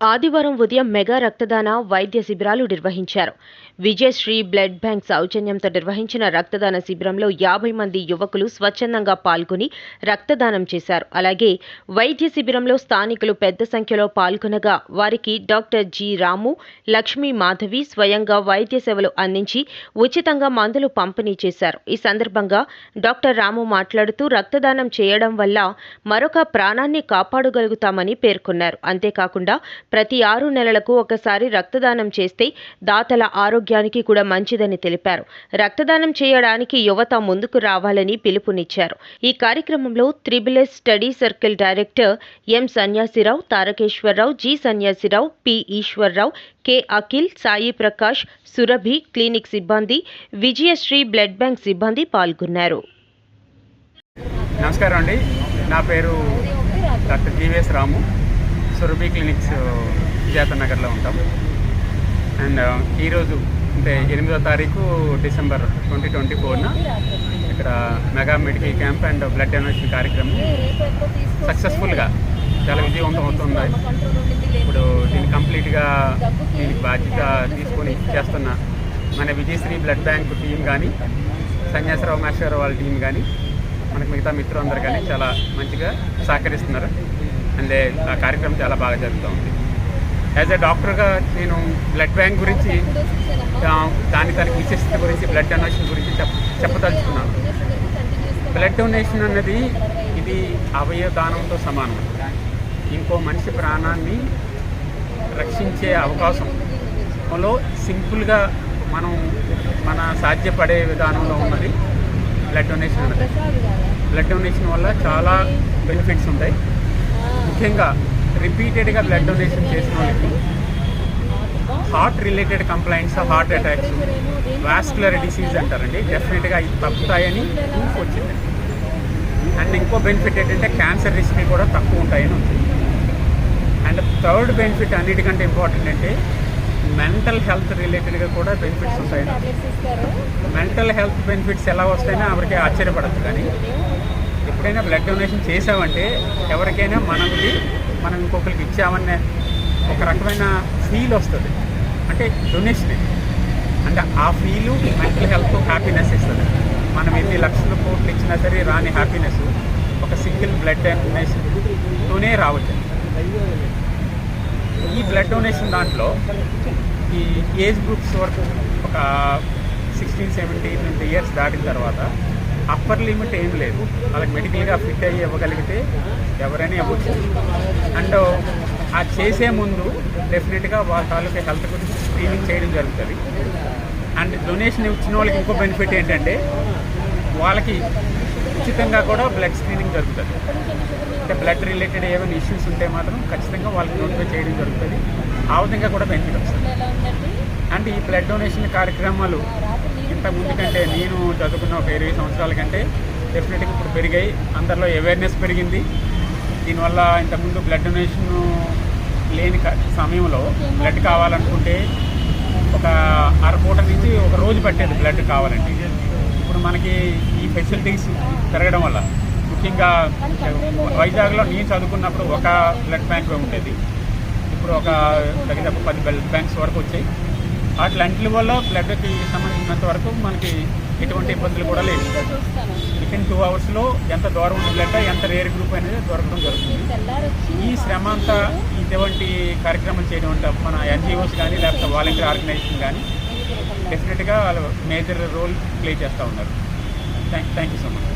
ఆదివారం ఉదయం మెగా రక్తదాన వైద్య శిబిరాలు నిర్వహించారు. విజయశ్రీ బ్లడ్ బ్యాంక్ సౌజన్యంతో నిర్వహించిన రక్తదాన శిబిరంలో యాభై మంది యువకులు స్వచ్ఛందంగా పాల్గొని రక్తదానం చేశారు. అలాగే వైద్య శిబిరంలో స్థానికులు పెద్ద సంఖ్యలో పాల్గొనగా వారికి డాక్టర్ జి రాము లక్ష్మీ మాధవి స్వయంగా వైద్య సేవలు అందించి ఉచితంగా మందులు పంపిణీ చేశారు. ఈ సందర్భంగా డాక్టర్ రాము మాట్లాడుతూ రక్తదానం చేయడం వల్ల మరొక ప్రాణాన్ని కాపాడగలుగుతామని పేర్కొన్నారు. అంతేకాకుండా ప్రతి ఆరు నెలలకు ఒకసారి రక్తదానం చేస్తే దాతల ఆరోగ్యానికి కూడా మంచిదని తెలిపారు. రక్తదానం చేయడానికి యువత ముందుకు రావాలని పిలుపునిచ్చారు. ఈ కార్యక్రమంలో triple S study circle director M Sanyasirao Tarakeswararao G Sanyasirao P Eswarrao K Akhil Sai Prakash Surabhi clinic సిబ్బంది విజయశ్రీ బ్లడ్ బ్యాంక్ సిబ్బంది పాల్గొన్నారు. నమస్కారం అండి. నా పేరు doctor GVS Ramu. Surabhi clinics Vijetha నగర్లో ఉంటాం. అండ్ ఈరోజు అంటే ఎనిమిదో తారీఖు డిసెంబర్ ట్వంటీ ట్వంటీ ఫోర్న ఇక్కడ mega medical camp and blood donation కార్యక్రమం సక్సెస్ఫుల్గా చాలా విజయవంతం అవుతుంది? ఇప్పుడు దీన్ని కంప్లీట్గా దీనికి బాధ్యత తీసుకొని చేస్తున్న మన విజయశ్రీ బ్లడ్ బ్యాంక్ టీం కానీ సన్యాసరావు మహేశ్వరరావు వాళ్ళ టీం కానీ మనకు మిగతా మిత్రులందరూ కానీ చాలా మంచిగా సహకరిస్తున్నారు. అండ్ ఆ కార్యక్రమం చాలా బాగా జరుగుతూ ఉంది. యాజ్ ఎ డాక్టర్గా నేను బ్లడ్ బ్యాంక్ గురించి దాని దానికి విశిష్టత గురించి బ్లడ్ డొనేషన్ గురించి చెప్ చెప్పదలుచుకున్నాను. బ్లడ్ డొనేషన్ అన్నది ఇది అవయవ దానంతో సమానం. ఇంకో మనిషి ప్రాణాన్ని రక్షించే అవకాశంలో సింపుల్గా మనం మన సాధ్యపడే విధానంలో ఉన్నది బ్లడ్ డొనేషన్ అన్నది. బ్లడ్ డొనేషన్ వల్ల చాలా బెనిఫిట్స్ ఉంటాయి. ముఖ్యంగా రిపీటెడ్గా బ్లడ్ డొనేషన్ చేసిన వాళ్ళకి heart related complaints heart attacks vascular disease అంటారండి. డెఫినెట్గా ఇది తగ్గుతాయని ప్రూఫ్ వచ్చింది. అండ్ ఇంకో బెనిఫిట్ ఏంటంటే క్యాన్సర్ రిస్క్ కూడా తక్కువ ఉంటాయని ఉంది అండ్ థర్డ్ బెనిఫిట్ అన్నిటికంటే ఇంపార్టెంట్ అంటే మెంటల్ హెల్త్ రిలేటెడ్గా కూడా బెనిఫిట్స్ ఉంటాయని. మెంటల్ హెల్త్ బెనిఫిట్స్ ఎలా వస్తాయని ఎవరికి ఆశ్చర్యపడద్దు కానీ ఎప్పుడైనా బ్లడ్ డొనేషన్ చేసామంటే ఎవరికైనా మనకి మనం ఇంకొకరికి ఇచ్చామనే ఒక రకమైన ఫీల్ వస్తుంది. అంటే డొనేషన్ అంటే ఆ ఫీలు మెంటల్ హెల్త్ హ్యాపీనెస్ ఇస్తుంది. మనం ఎన్ని లక్షల కోట్లు ఇచ్చినా సరే రాని హ్యాపీనెస్ ఒక సింగిల్ బ్లడ్ డొనేషన్తోనే రావచ్చు. ఈ బ్లడ్ డొనేషన్ దాంట్లో ఈ ఏజ్ గ్రూప్స్ వరకు ఒక సిక్స్టీన్ సెవెంటీన్ ఇయర్స్ దాటిన తర్వాత అప్పర్ లిమిట్ ఏం లేదు. వాళ్ళకి మెడికల్గా ఫిట్ అయ్యి ఇవ్వగలిగితే ఎవరైనా ఇవ్వచ్చు. అండ్ uh, ఆ చేసే ముందు డెఫినెట్గా వాళ్ళ తాలూకా హెల్త్ గురించి స్క్రీనింగ్ చేయడం జరుగుతుంది. అండ్ డొనేషన్ ఇచ్చిన వాళ్ళకి ఇంకో బెనిఫిట్ ఏంటంటే వాళ్ళకి ఉచితంగా కూడా బ్లడ్ స్క్రీనింగ్ జరుగుతుంది. అంటే బ్లడ్ రిలేటెడ్ ఏమైనా ఇష్యూస్ ఉంటే మాత్రం ఖచ్చితంగా వాళ్ళకి నోటిఫై చేయడం జరుగుతుంది. ఆ విధంగా కూడా బెనిఫిట్ వస్తుంది. అండ్ ఈ బ్లడ్ డొనేషన్ కార్యక్రమాలు ఇంత ముందు కంటే నేను చదువుకున్న ఒక ఇరవై సంవత్సరాల కంటే డెఫినెట్గా ఇప్పుడు పెరిగాయి. అందరిలో అవేర్నెస్ పెరిగింది. దీనివల్ల ఇంతకుముందు బ్లడ్ డొనేషన్ లేని సమయంలో బ్లడ్ కావాలనుకుంటే ఒక అరపూట నుంచి ఒక రోజు పట్టేది బ్లడ్ కావాలంటే. ఇప్పుడు మనకి ఈ ఫెసిలిటీస్ పెరగడం వల్ల ముఖ్యంగా వైజాగ్లో నేను చదువుకున్నప్పుడు ఒక బ్లడ్ బ్యాంక్ ఉండేది. ఇప్పుడు ఒక దగ్గర పది బ్లడ్ బ్యాంక్స్ వరకు వచ్చాయి. అట్లాంటి వల్ల బ్లడ్కి సంబంధించినంత వరకు మనకి ఎటువంటి ఇబ్బందులు కూడా లేవు. వితిన్ టూ అవర్స్లో ఎంత దూరం ఉన్న బ్లడ్ ఎంత రేర్ గ్రూప్ అనేది దొరకడం జరుగుతుంది. ఈ శ్రమ అంతా ఇటువంటి కార్యక్రమాలు చేయడం అంటే మన ఎన్జిఓస్ కానీ లేకపోతే వాలంటీర్ ఆర్గనైజేషన్ కానీ డెఫినెట్గా వాళ్ళు మేజర్ రోల్ ప్లే చేస్తూ ఉన్నారు. Thank thank you so much